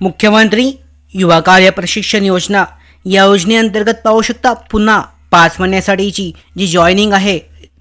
मुख्यमंत्री युवा कार्य प्रशिक्षण योजना. या योजनेअंतर्गत पाहू शकता पुन्हा पाच महिन्यासाठीची जी जॉईनिंग आहे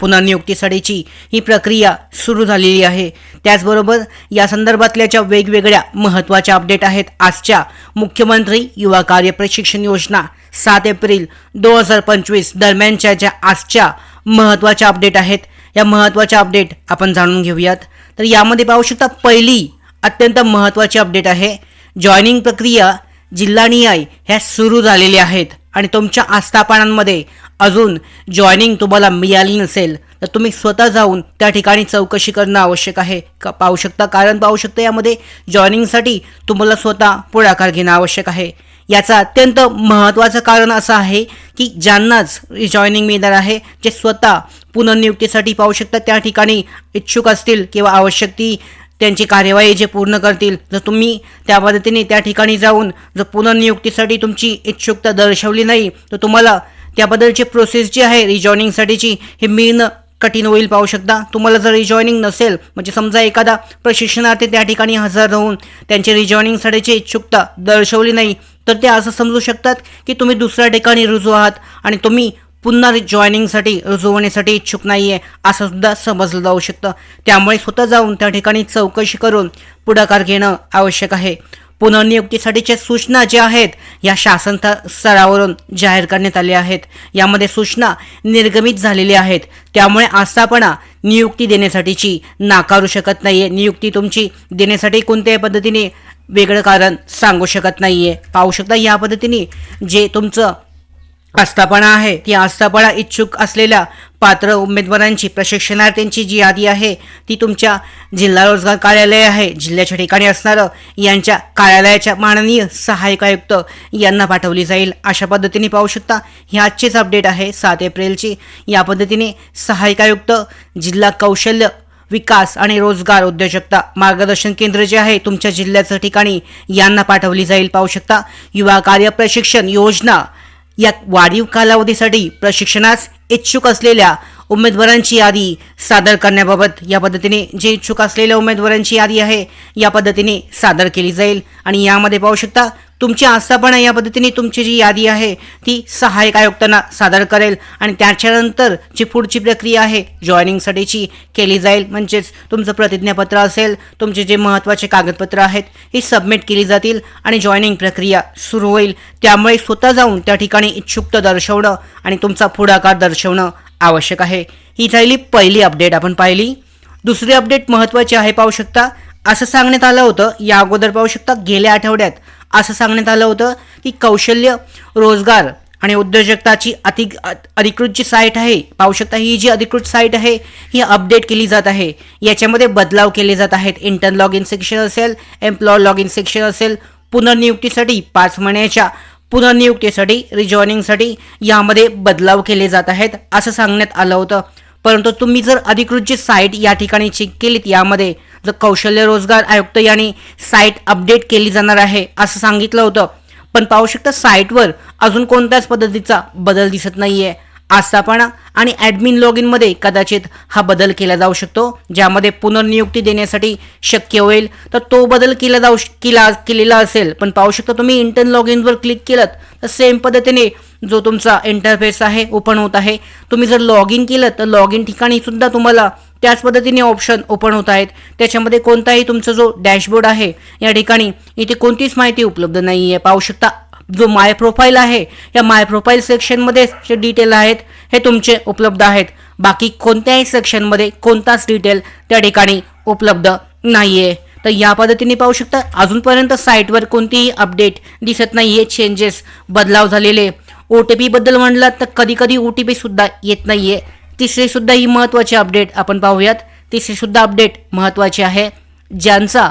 पुनर्नियुक्तीसाठीची ही प्रक्रिया सुरू झालेली आहे. त्याचबरोबर या संदर्भातल्या ज्या वेगवेगळ्या महत्त्वाच्या अपडेट आहेत. आजच्या मुख्यमंत्री युवा कार्य प्रशिक्षण योजना सात एप्रिल दोन हजार पंचवीस दरम्यानच्या ज्या आजच्या महत्त्वाच्या अपडेट आहेत या महत्त्वाच्या अपडेट आपण जाणून घेऊयात. तर यामध्ये पाहू शकता पहिली अत्यंत महत्त्वाची अपडेट आहे जॉईनिंग प्रक्रिया जिल्हानिहाय ह्या सुरू झालेल्या आहेत. आणि तुमच्या आस्थापनांमध्ये अजून जॉईनिंग तुम्हाला मिळाली नसेल तर तुम्ही स्वतः जाऊन त्या ठिकाणी चौकशी करणं आवश्यक आहे. का पाहू शकता. कारण पाहू शकता यामध्ये जॉईनिंगसाठी तुम्हाला स्वतः पुढाकार घेणं आवश्यक आहे. याचं अत्यंत महत्त्वाचं कारण असं आहे की ज्यांनाच जॉईनिंग मिळणार आहे जे स्वतः पुनर्नियुक्तीसाठी पाहू शकता त्या ठिकाणी इच्छुक असतील किंवा आवश्यक ती त्यांची कार्यवाही जे पूर्ण करतील जर तुम्ही त्या पद्धतीने त्या ठिकाणी जाऊन जर पुनर्नियुक्तीसाठी तुमची इच्छुकता दर्शवली नाही तर तुम्हाला त्याबद्दलची प्रोसेस जी आहे रिजॉईनिंगसाठीची हे मिळणं कठीण होईल पाहू शकता. तुम्हाला जर रिजॉईनिंग नसेल म्हणजे समजा एखादा प्रशिक्षणार्थी त्या ठिकाणी हजर राहून त्यांची रिजॉईनिंगसाठीची इच्छुकता दर्शवली नाही तर ते असं समजू शकतात की तुम्ही दुसऱ्या ठिकाणी रुजू आहात आणि तुम्ही पुन्हा जॉईनिंगसाठी रुजू होण्यासाठी इच्छुक नाही आहे असं सुद्धा समजलं जाऊ शकतं. त्यामुळे स्वतः जाऊन त्या ठिकाणी चौकशी करून पुढाकार घेणं आवश्यक आहे. पुनर्नियुक्तीसाठीच्या सूचना ज्या आहेत या शासन स्तरावरून जाहीर करण्यात आल्या आहेत. यामध्ये सूचना निर्गमित झालेल्या आहेत. त्यामुळे आस्थापना नियुक्ती देण्यासाठीची नाकारू शकत नाही आहे नियुक्ती तुमची देण्यासाठी कोणत्याही पद्धतीने वेगळं कारण सांगू शकत नाही आहे पाहू शकता या पद्धतीने जे तुमचं आस्थापना आहे. ती आस्थापना इच्छुक असलेल्या पात्र उमेदवारांची प्रशिक्षणार्थ्यांची जी यादी आहे ती तुमच्या जिल्हा रोजगार कार्यालय आहे. जिल्ह्याच्या ठिकाणी असणारं यांच्या कार्यालयाच्या माननीय सहाय्यक आयुक्त यांना पाठवली जाईल. अशा पद्धतीने पाहू शकता ही आजचीच अपडेट आहे. सात एप्रिलची या पद्धतीने सहाय्यक आयुक्त जिल्हा कौशल्य विकास आणि रोजगार उद्योजकता मार्गदर्शन केंद्र जे आहे तुमच्या जिल्ह्याच्या ठिकाणी यांना पाठवली जाईल. पाहू शकता युवा कार्य प्रशिक्षण योजना या वाढीव कालावधीसाठी प्रशिक्षणास इच्छुक असलेल्या उमेदवारांची यादी सादर करण्याबाबत या पद्धतीने जे इच्छुक असलेल्या उमेदवारांची यादी आहे या पद्धतीने सादर केली जाईल. आणि यामध्ये पाहू शकता तुमची आस्थापना या पद्धतीने तुमची जी यादी आहे ती सहाय्यक आयुक्तांना सादर करेल. आणि त्याच्यानंतर जी पुढची प्रक्रिया आहे जॉईनिंगसाठीची केली जाईल. म्हणजेच तुमचं प्रतिज्ञापत्र असेल तुमचे जे महत्त्वाचे कागदपत्र आहेत ही सबमिट केली जातील आणि जॉईनिंग प्रक्रिया सुरू होईल. त्यामुळे स्वतः जाऊन त्या ठिकाणी इच्छुकता दर्शवणं आणि तुमचा पुढाकार दर्शवणं आवश्यक आहे. ही झाली पहिली अपडेट आपण पाहिली. दुसरी अपडेट महत्त्वाची आहे पाहू शकता. असं सांगण्यात आलं होतं या अगोदर पाहू शकता गेल्या आठवड्यात असं सांगण्यात आलं होतं की कौशल्य रोजगार आणि उद्योजकताची अति अधिकृत जी साईट आहे. पाहू शकता ही जी अधिकृत साईट आहे ही अपडेट केली जात आहे. याच्यामध्ये बदलाव केले जात आहेत. इंटर्न लॉग इन सेक्शन असेल एम्प्लॉय लॉग इन सेक्शन असेल पुनर्नियुक्तीसाठी पाच महिन्याच्या पुनर्नियुक्तीसाठी रिजॉइनिंगसाठी यामध्ये बदलाव केले जात आहेत असं सांगण्यात आलं होतं. परंतु तुम्ही जर अधिकृत जी साईट या ठिकाणी चेक केलीत यामध्ये जर कौशल्य रोजगार आयुक्त यांनी साईट अपडेट केली जाणार आहे असं सांगितलं होतं. पण पाहू शकता साईटवर अजून कोणत्याच पद्धतीचा बदल दिसत नाहीये. आस्थापना आणि ॲडमिन लॉग इनमध्ये कदाचित हा बदल केला जाऊ शकतो ज्यामध्ये पुनर्नियुक्ती देण्यासाठी शक्य होईल. तर तो बदल केला जाऊ केला केलेला असेल. पण पाहू शकता तुम्ही इंटर्न लॉग इनवर क्लिक केलं तर सेम पद्धतीने जो तुमचा इंटरफेस आहे ओपन होत आहे. तुम्ही जर लॉग इन केलं तर लॉग इन ठिकाणी सुद्धा तुम्हाला त्याच पद्धतीने ऑप्शन ओपन होत आहेत. त्याच्यामध्ये कोणताही तुमचा जो डॅशबोर्ड आहे या ठिकाणी इथे कोणतीच माहिती उपलब्ध नाही आहे पाहू शकता जो माय प्रोफाईल आहे या माय प्रोफाईल सेक्शनमध्ये जे डिटेल आहेत हे तुमचे उपलब्ध आहेत. बाकी कोणत्याही सेक्शनमध्ये कोणताच डिटेल त्या ठिकाणी उपलब्ध नाही आहे तर या पद्धतीने पाहू शकता अजूनपर्यंत साईटवर कोणतीही अपडेट दिसत नाही आहे चेंजेस बदलाव झालेले. ओ टी पीबद्दल म्हणलं तर कधी कधी ओ टी पीसुद्धा येत नाही आहे तिसरीसुद्धा ही महत्त्वाची अपडेट आपण पाहूयात. तिसरीसुद्धा अपडेट महत्त्वाची आहे. ज्यांचा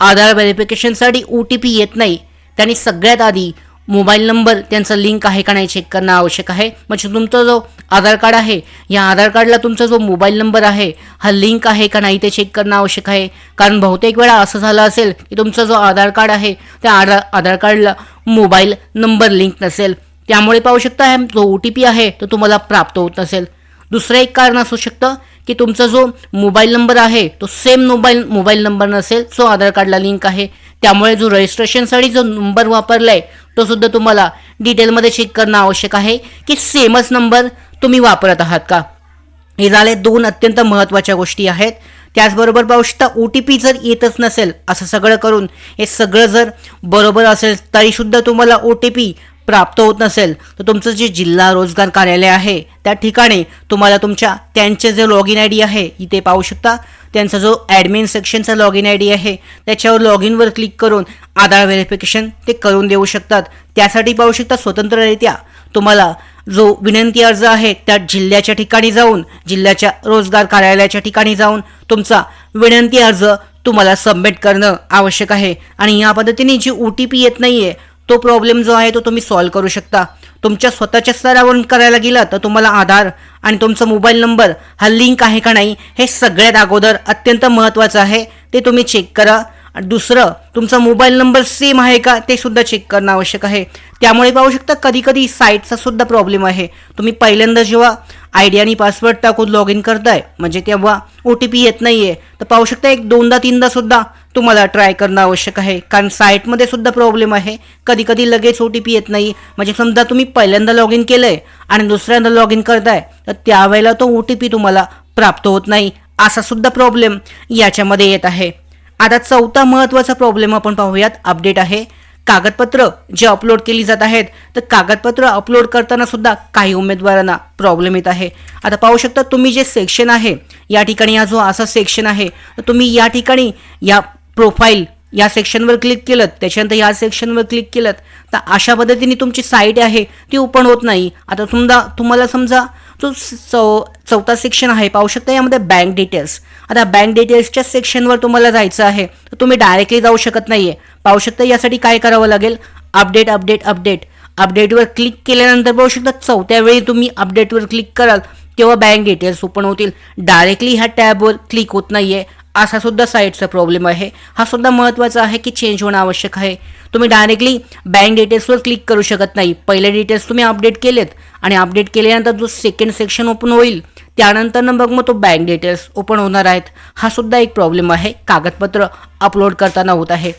आधार व्हेरिफिकेशनसाठी ओ टी पी येत नाही त्यांनी सगळ्यात आधी मोबाईल नंबर त्यांचा लिंक आहे का नाही चेक करणं आवश्यक आहे. म्हणजे तुमचा जो आधार कार्ड आहे या आधार कार्डला तुमचा जो मोबाईल नंबर आहे हा लिंक आहे का नाही ते चेक करणं आवश्यक आहे. कारण बहुतेक वेळा असं झालं असेल की तुमचा जो आधार कार्ड आहे त्या आधार आधार कार्डला मोबाईल नंबर लिंक नसेल. त्यामुळे पाहू शकता जो ओ टी पी आहे तो तुम्हाला प्राप्त होत नसेल दुसरं एक कारण असू शकतं की तुमचा जो मोबाईल नंबर आहे तो सेम मोबाईल मोबाईल नंबर नसेल जो आधार कार्डला लिंक आहे. त्यामुळे जो रजिस्ट्रेशनसाठी जो नंबर वापरला आहे तो सुद्धा तुम्हाला डिटेलमध्ये चेक करणं आवश्यक आहे की सेमच नंबर तुम्ही वापरत आहात का? हे झाले दोन अत्यंत महत्त्वाच्या गोष्टी आहेत. त्याचबरोबर पाहू शकता ओ टी पी जर येतच नसेल असं सगळं करून हे सगळं जर बरोबर असेल तरीसुद्धा तुम्हाला ओ टी पी प्राप्त होत नसेल तर तुमचं जे जिल्हा रोजगार कार्यालय आहे त्या ठिकाणी तुम्हाला तुमच्या त्यांचे जे लॉग इन आय डी आहे इथे पाहू शकता. त्यांचा जो ॲडमिन सेक्शनचा लॉग इन आय डी आहे त्याच्यावर लॉग इनवर क्लिक करून आधार व्हेरिफिकेशन ते करून देऊ शकतात. त्यासाठी पाहू शकता स्वतंत्ररित्या तुम्हाला जो विनंती अर्ज आहे त्या जिल्ह्याच्या ठिकाणी जाऊन जिल्ह्याच्या रोजगार कार्यालयाच्या ठिकाणी जाऊन तुमचा विनंती अर्ज तुम्हाला सबमिट करणं आवश्यक आहे. आणि या पद्धतीने जी ओ टी पी येत नाही आहे तो प्रॉब्लेम जो आहे तो तुम्ही सॉल्व्ह करू शकता. तुमच्या स्वतःच्या स्तरावरून करायला गेलं तर तुम्हाला आधार आणि तुमचा मोबाईल नंबर हा लिंक आहे का नाही हे सगळ्यात अगोदर अत्यंत महत्त्वाचं आहे. ते तुम्ही चेक करा. आणि दुसरं तुमचा मोबाईल नंबर सेम आहे का ते सुद्धा चेक करणं आवश्यक आहे. त्यामुळे पाहू शकता कधी कधी साईटचा सुद्धा प्रॉब्लेम आहे. तुम्ही पहिल्यांदा जेव्हा आय डी आणि पासवर्ड टाकून लॉग इन करताय म्हणजे तेव्हा ओ टी पी येत नाही आहे तर पाहू शकता एक दोनदा तीनदा सुद्धा तुम्हाला ट्राय करणं आवश्यक आहे. कारण साईटमध्ये सुद्धा प्रॉब्लेम आहे. कधी कधी लगेच ओ टी पी येत नाही. म्हणजे समजा तुम्ही पहिल्यांदा लॉग इन केलं आहे आणि दुसऱ्यांदा लॉग इन करताय तर त्यावेळेला तो ओ टी पी तुम्हाला प्राप्त होत नाही. असा सुद्धा प्रॉब्लेम याच्यामध्ये येत आहे. आता चौथा महत्त्वाचा प्रॉब्लेम आपण पाहूयात. अपडेट आहे. कागदपत्र जे अपलोड केली जात आहेत तर कागदपत्र अपलोड करताना सुद्धा काही उमेदवारांना प्रॉब्लेम येत आहे. आता पाहू शकता तुम्ही जे सेक्शन आहे या ठिकाणी हा जो असा सेक्शन आहे तर तुम्ही या ठिकाणी या प्रोफाईल या सेक्शनवर क्लिक केलं त्याच्यानंतर या सेक्शनवर क्लिक केलं तर अशा पद्धतीने तुमची साईट आहे ती ओपन होत नाही. आता समजा तुम्हाला समजा जो चौ चौथा सेक्शन आहे पाहू शकता यामध्ये बँक डिटेल्स आता बँक डिटेल्सच्या सेक्शनवर तुम्हाला जायचं आहे तर तुम्ही डायरेक्टली जाऊ शकत नाही आहे पाहू शकता यासाठी काय करावं लागेल? अपडेट अपडेट अपडेट अपडेटवर क्लिक केल्यानंतर पाहू शकता चौथ्या वेळी तुम्ही अपडेटवर क्लिक कराल तेव्हा बँक डिटेल्स ओपन होतील. डायरेक्टली ह्या टॅबवर क्लिक होत नाही आहे असा सुद्धा साईटचा प्रॉब्लेम आहे. हा सुद्धा महत्त्वाचा आहे की चेंज होणं आवश्यक आहे. तुम्ही डायरेक्टली बँक डिटेल्सवर क्लिक करू शकत नाही. पहिले डिटेल्स तुम्ही अपडेट केलेत आणि अपडेट केल्यानंतर जो सेकंड सेक्शन ओपन होईल त्यानंतर मग मग तो बँक डिटेल्स ओपन होणार आहेत. हा सुद्धा एक प्रॉब्लेम आहे. कागदपत्र अपलोड करताना होत आहे.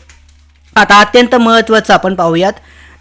आता अत्यंत महत्त्वाचं आपण पाहूयात.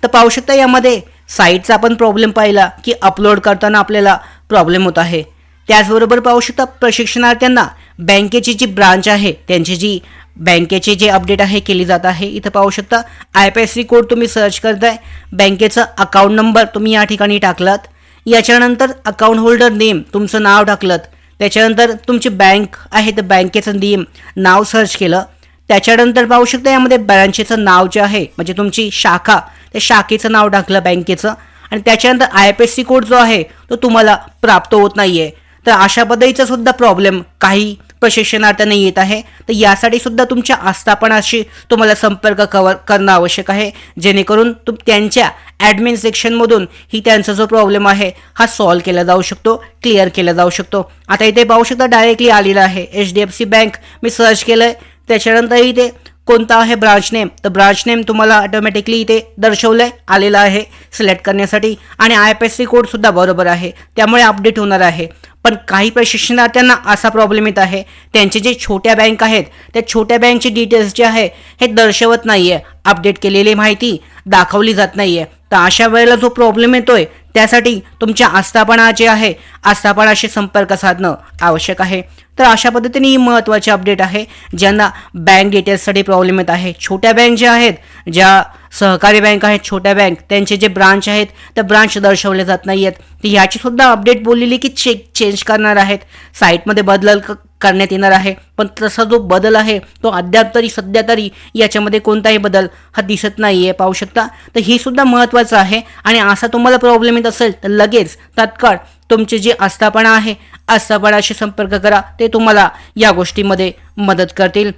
तर पाहू शकता यामध्ये साईटचा आपण प्रॉब्लेम पाहिला की अपलोड करताना आपल्याला प्रॉब्लेम होत आहे. त्याचबरोबर पाहू शकता प्रशिक्षणार्थ्यांना बँकेची जी ब्रांच आहे त्यांची जी बँकेचे जे अपडेट आहे केली जात आहे इथं पाहू शकता. I F S C code तुम्ही सर्च करताय. बँकेचा अकाउंट नंबर तुम्ही या ठिकाणी टाकलात. याच्यानंतर अकाउंट होल्डर नेम तुमचं नाव टाकलं त्याच्यानंतर तुमची बँक आहे तर बँकेचं नेम नाव सर्च केलं. त्याच्यानंतर पाहू शकता यामध्ये ब्रांचेचं नाव जे आहे म्हणजे तुमची शाखा त्या शाखेचं नाव टाकलं बँकेचं. आणि त्याच्यानंतर I F S C code जो आहे तो तुम्हाला प्राप्त होत नाही आहे तर अशा पद्धतीचा सुद्धा प्रॉब्लेम काही प्रशिक्षणार्थ्यांना येत आहे. तर यासाठी सुद्धा तुमच्या आस्थापनाशी तुम्हाला संपर्क कवर करणं आवश्यक आहे. जेणेकरून तुम त्यांच्या ॲडमिन सेक्शनमधून ही त्यांचा जो प्रॉब्लेम आहे हा सॉल्व्ह केला जाऊ शकतो क्लिअर केला जाऊ शकतो. आता इथे पाहू शकता डायरेक्टली आलेला आहे. H D F C bank मी सर्च केलं आहे त्याच्यानंतर इथे कोणता आहे ब्रांच नेम तर ब्रांच नेम तुम्हाला ऑटोमॅटिकली इथे दर्शवलं आहे आलेलं आहे. सिलेक्ट करण्यासाठी. आणि आय पी एस सी कोडसुद्धा बरोबर आहे. त्यामुळे अपडेट होणार आहे. पण काही प्रशिक्षणार्थ्यांना असा प्रॉब्लेम येत आहे. त्यांचे जे छोट्या बँक आहेत त्या छोट्या बँकचे डिटेल्स जे आहे हे दर्शवत नाही आहे अपडेट केलेली माहिती दाखवली जात नाही आहे तर अशा वेळेला जो प्रॉब्लेम येतोय त्यासाठी तुमच्या आस्थापना जे आहे आस्थापनाशी संपर्क साधणं आवश्यक आहे. तर अशा पद्धतीने ही महत्त्वाची अपडेट आहे ज्यांना बँक डिटेल्ससाठी प्रॉब्लेम येत आहे. छोट्या बँक ज्या आहेत ज्या सहकारी बँक आहेत छोट्या बँक त्यांचे जे ब्रांच आहेत त्या ब्रांच दर्शवले जात नाही आहेत तर ह्याची सुद्धा अपडेट बोललेली की चेक चेंज करणार आहेत. साईटमध्ये बदल क- करण्यात येणार आहे. पण तसा जो बदल आहे तो अद्याप तरी सध्या तरी याच्यामध्ये कोणताही बदल हा दिसत नाही आहे पाहू शकता. तर हे सुद्धा महत्त्वाचं आहे. आणि असा तुम्हाला प्रॉब्लेम येत असेल तर लगेच तात्काळ तुमचे जे आस्थापना आहे आस्थापनाशी संपर्क करा. ते तुम्हाला या गोष्टीमध्ये मदत करतील.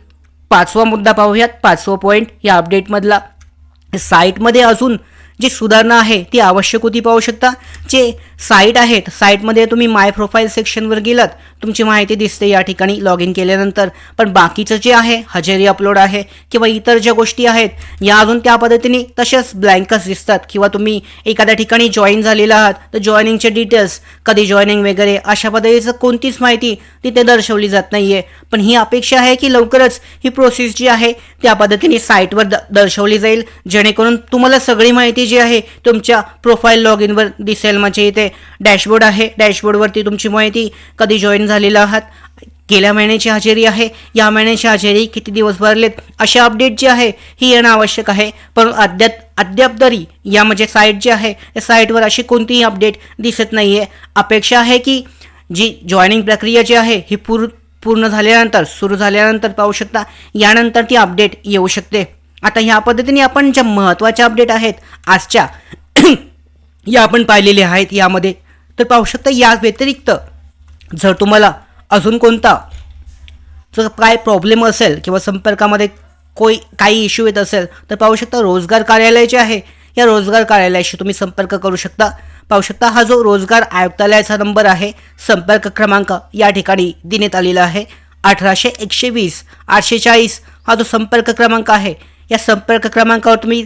पाचवा मुद्दा पाहूयात. पाचवा पॉईंट या अपडेटमधला साईटमध्ये अजून जी सुधारणा आहे ती आवश्यक होती पाहू शकता. जे साईट आहेत साईटमध्ये तुम्ही माय प्रोफाईल सेक्शनवर गेलात तुमची माहिती दिसते या ठिकाणी लॉग इन केल्यानंतर. पण बाकीचं जे आहे हजेरी अपलोड आहे किंवा इतर ज्या गोष्टी आहेत या अजून त्या पद्धतीने तशाच ब्लँकच दिसतात. किंवा तुम्ही एखाद्या ठिकाणी जॉईन झालेला आहात तर जॉईनिंगचे डिटेल्स कधी जॉईनिंग वगैरे अशा पद्धतीचं कोणतीच माहिती तिथे दर्शवली जात नाही आहे पण ही अपेक्षा आहे की लवकरच ही प्रोसेस जी आहे त्या पद्धतीने साईटवर द दर्शवली जाईल. जेणेकरून तुम्हाला सगळी माहिती जी आहे तुमच्या प्रोफाईल लॉग इनवर दिसेल म्हणजे इथे. डॅशबोर्ड आहे. डॅशबोर्डवरती तुमची माहिती कधी जॉईन झालेला आहात. गेल्या महिन्याची हजेरी आहे. या महिन्याची हजेरी किती दिवस भरलेत? अशा अपडेट जी आहे ही येणं आवश्यक आहे. पण अद्याप अद्याप तरी या म्हणजे साईट जी आहे त्या साईटवर अशी कोणतीही अपडेट दिसत नाही आहे अपेक्षा आहे की जी जॉईनिंग प्रक्रिया जी आहे ही पूर पूर्ण झाल्यानंतर सुरू झाल्यानंतर पाहू शकता. यानंतर ती अपडेट येऊ शकते. आता ह्या पद्धतीने आपण ज्या महत्त्वाच्या अपडेट आहेत आजच्या या आपण पाहिलेल्या आहेत यामध्ये तर पाहू शकता या व्यतिरिक्त जर तुम्हाला अजून कोणता जर काय प्रॉब्लेम असेल किंवा संपर्कामध्ये कोई काही इश्यू येत असेल तर पाहू शकता रोजगार कार्यालय जे आहे या रोजगार कार्यालयाशी तुम्ही संपर्क करू शकता. पाहू शकता हा जो रोजगार आयुक्तालयाचा नंबर आहे संपर्क क्रमांक या ठिकाणी देण्यात आलेला आहे. अठराशे एकशे वीस आठशे चाळीस हा जो संपर्क क्रमांक आहे या संपर्क क्रमांकावर तुम्ही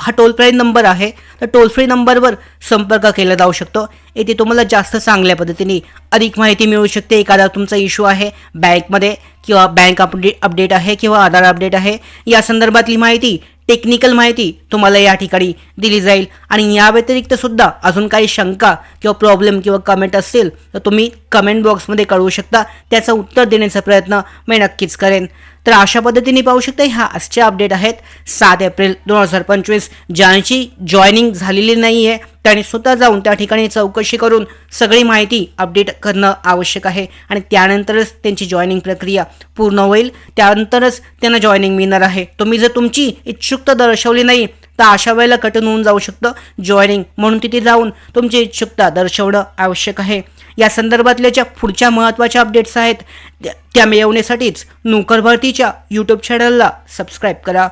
हा टोल फ्री नंबर आहे. तर टोल फ्री नंबरवर संपर्क केला जाऊ शकतो. येथे तुम्हाला जास्त चांगल्या पद्धतीने अधिक माहिती मिळू शकते. एखादा तुमचा इश्यू आहे बँकमध्ये किंवा बँक अपडेट अपडेट आहे किंवा आधार अपडेट आहे. या संदर्भातली माहिती टेक्निकल माहिती तुम्हाला या ठिकाणी दिली जाईल. आणि या व्यतिरिक्त सुद्धा अजून काही शंका किंवा प्रॉब्लेम किंवा कमेंट असतील तर तुम्ही कमेंट बॉक्समध्ये कळवू शकता. त्याचं उत्तर देण्याचा प्रयत्न मी नक्कीच करेन. तर अशा पद्धतीने पाहू शकता ह्या आजचे अपडेट आहेत. सात एप्रिल दोन हजार पंचवीस. ज्यांची जॉईनिंग झालेली नाही आहे त्यांनी स्वतः जाऊन त्या ठिकाणी चौकशी करून सगळी माहिती अपडेट करणं आवश्यक आहे. आणि त्यानंतरच त्यांची जॉईनिंग प्रक्रिया पूर्ण होईल. त्यानंतरच त्यांना जॉईनिंग मिळणार आहे. तुम्ही जर तुमची इच्छुकता दर्शवली नाही तर अशा वेळेला कठीण होऊन जाऊ शकतं. जॉईनिंग म्हणून तिथे जाऊन तुमची इच्छुकता दर्शवणं आवश्यक आहे. या संदर्भातल्या ज्या पुढच्या महत्त्वाच्या अपडेट्स आहेत त्या- मिळवण्यासाठीच नोकर भरतीच्या यूट्यूब चॅनलला सबस्क्राईब करा.